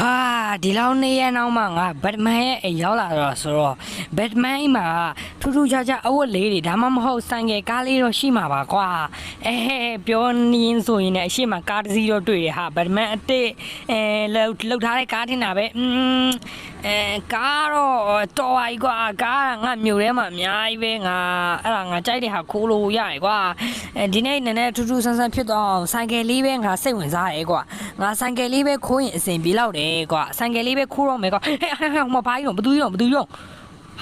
ဟာဒီလောက်နေရနောက်မှငါဘတ်မန်ရဲ့အိမ်ရောက်လာတော့ဆိုတော့ဘတ်မန်အိမ်မှာထူးထူးခြားခြားအဝတ်လေးတွေဒါမှမဟုတ်ဆိုင်ကယ်ကားလေးတော့ရှိမှာပါကွာအဲဟဲ့ပြောနေရင်ဆိုရင်လည်းအရှိမကားတစ်စီးတော့တွေ့တယ်ဟာဘတ်မန်အစ်စ်အဲလောက်လောက်ထားတဲ့ကားထင်တာပဲอืม အဲကားတော့တော်ပါ E ကွာကားကငါမြို့ထဲမှာအများကြီးပဲငါအဲ့ဒါငါကြိုက်တဲ့ဟာခိုးလို့ရရကွာအဲဒီနေ့နည်းနည်းထူးထူးဆန်းဆန်းဖြစ်တော့အောင်ဆိုင်ကယ်လေးပဲငါစိတ်ဝင်စားတယ်ကွာငါဆိုင်ကယ်လေးပဲခိုးရင်အဆင်ပြေတော့တယ်ကွာဆိုင်ကယ်လေးပဲခိုးတော့မယ်ကွာဟဲ့ဟဲ့ဟဲ့ဟိုမပါကြီးတော့ဘသူကြီးတော့ဘသူကြီးတော့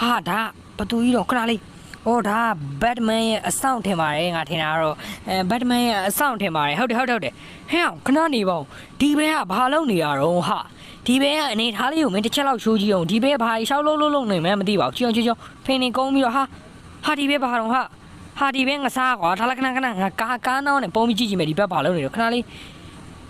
ဟာဒါဘသူကြီးတော့ခဏလေးဟိုဒါဘတ်မန်ရဲ့အဆောင်ထင်ပါတယ်ငါထင်တာကတော့အဲဘတ်မန်ရဲ့အဆောင်ထင်ပါတယ်ဟုတ်တယ်ဟုတ်တယ်ဟုတ်တယ်ဟဲ့အောင်ခဏနေပါဦးဒီဘဲကဘာလုပ်နေရတော့ဟာ ဒီဘဲကအနေထားလေးကိုမင်းတစ်ချက်လောက်ရှိုးကြည့်အောင်ဒီဘဲဘာရှောက်လုံးလုံးလုံးနေမှန်းမသိပါဘူးကြည့်အောင်ကြည့်အောင်ဖင်နေကုန်းပြီးတော့ဟာဟာဒီဘဲဘာတော့ဟာဟာဒီဘဲငစားကွာထားလိုက်ခဏခဏငါကာကားနောင်းနဲ့ပုံပြီးကြည့်ကြည့်မယ်ဒီဘက်ဘာလုပ်နေတော့ခဏလေး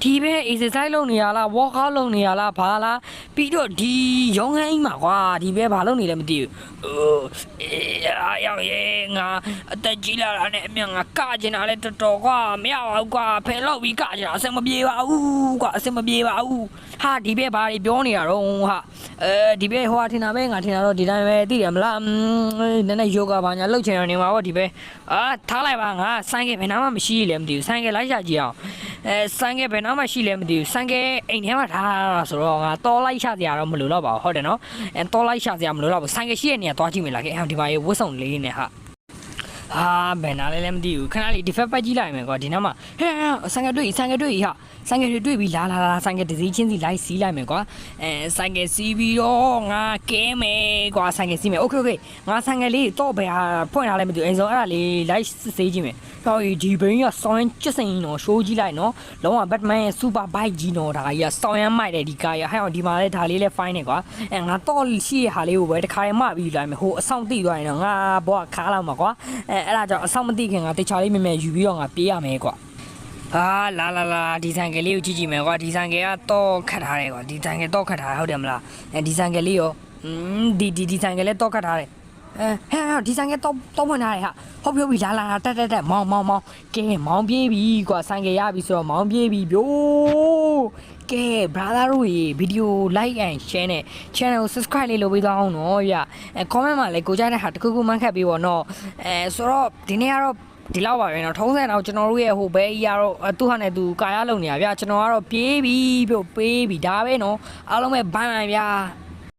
ဒီပဲ exercise လုပ်နေရလား work out လုပ်နေရလားဘာလားပြီးတော့ဒီရုံးခန်းအိမ်မှာကွာဒီပဲဘာလုပ်နေလဲမသိဘူးအိုးအေးအားရောက်ရဲ့ငါအသက်ကြီးလာတာနဲ့အမြငါကကျင်တာလဲတော်တော်ကွာမရပါဘူးကွာဖယ်လောက်ပြီးကကျင်တာအဆင်မပြေပါဘူးကွာအဆင်မပြေပါဘူးဟာဒီပဲဘာတွေပြောနေရတော့ဟာအဲဒီပဲဟိုဟာထင်တာပဲငါထင်တာတော့ဒီတိုင်းပဲသိတယ်မလားอืมနည်းနည်းယောဂဘာညာလုပ်ချင်ရနေမှာပေါ့ဒီပဲအာထားလိုက်ပါငါဆိုင်ကဘယ်နာမှမရှိလေမသိဘူးဆိုင်ကလိုက်ရကြည့်အောင် အဲဆိုင်ကဘယ်နားမှရှိလဲမသိဘူးဆိုင်ကအိမ်ထဲမှာထားတာဆိုတော့ငါတော်လိုက်ရှာစရာတော့မလိုတော့ပါဘူးဟုတ်တယ်နော်အဲတော်လိုက်ရှာစရာမလိုတော့ဘူးဆိုင်ကရှိတဲ့နေရာသွားကြည့်မယ်လားကဲအဲဒီမှာရေဝတ်စုံလေးနဲ့ဟာ ဟာဘယ်နာလဲလဲမသိဘူးခဏလေးဒီဖက်ပတ်ကြည့်လိုက်မယ်ကွာဒီနားမှာဟဲ့ဆိုင်ကတွေ့ဆိုင်ကတွေ့ဟာဆိုင်ကတွေတွေ့ပြီးလာလာလာဆိုင်ကဒစီချင်းစီလိုက်စီးလိုက်မယ်ကွာအဲဆိုင်ကစီးပြီးတော့ငါကဲမယ်ကွာဆိုင်ကစီးမယ်โอเคโอเคငါဆိုင်ကလေးတော့ဘယ်ဟာဖွင့်ထားလဲမသိဘူးအဲဆိုအဲ့ဒါလေးလိုက်စစ်ဆေးကြည့်မယ်ဟောဒီဘင်းကစောင်းကျစင်နော်ရှိုးကြည့်လိုက်နော်လုံးဝဘတ်မန်ရဲ့စူပါဘိုက်ကြီးနော်ဒါကြီးကစောင်းရမ်းမိုက်တယ်ဒီကားရဟဲ့အောင်ဒီမှာလဲဒါလေးလဲ fine နေကွာအဲငါတော့ရှိရဟာလေးကိုပဲတခါတည်းမှပြီးလိုက်မယ်ဟိုအဆောင်တိသွားရင်တော့ငါဘောကခါလာမှာကွာအဲ ဲအဲ့ဒါကြောင့်အဆောင်မတိခင်ငါတခြားလေးမြင်မြင်ယူပြီးတော့ငါပြေးရမယ်ကွာအာလာလာလာဒီဆိုင်ကယ်လေးကိုကြည့်ကြည့်မယ်ကွာဒီဆိုင်ကယ်ကတော့ခတ်ထားတယ်ကွာဒီဆိုင်ကယ်တော့ခတ်ထားတယ်ဟုတ်တယ်မလားအဲဒီဆိုင်ကယ်လေးရောอืมဒီဒီဒီဆိုင်ကယ်လေးတော့ခတ်ထားတယ်အဲဟဲ့ဟဲ့ဒီဆိုင်ကယ်တော့တော့ဝင်ထားတယ်ဟာဟုတ်ပြီဟုတ်ပြီလာလာလာတက်တက်တက်မောင်းမောင်းမောင်းကဲမောင်းပြေးပြီကွာဆိုင်ကယ်ရပြီဆိုတော့မောင်းပြေးပြီဗျိုး ကဲ brother တို့ရေဗီဒီယို like and share နဲ့ channel ကို subscribe လေးလုပ်ပေးသွားအောင်နော်ဗျအဲ comment မှာလည်းကိုကြတဲ့ဟာတစ်ခုခုမှန်းခတ်ပေးပါတော့အဲဆိုတော့ဒီနေ့ကတော့ ဒီလောက်ပါပဲเนาะထုံးစံတော့ကျွန်တော်တို့ရဲ့ဟိုဘဲကြီးကတော့အသူ့ဟာနဲ့သူကာရလုံနေရဗျာကျွန်တော်ကတော့ပြေးပြီပြို့ပေးပြီဒါပဲเนาะအားလုံးပဲဘိုင်ဘိုင်ဗျာ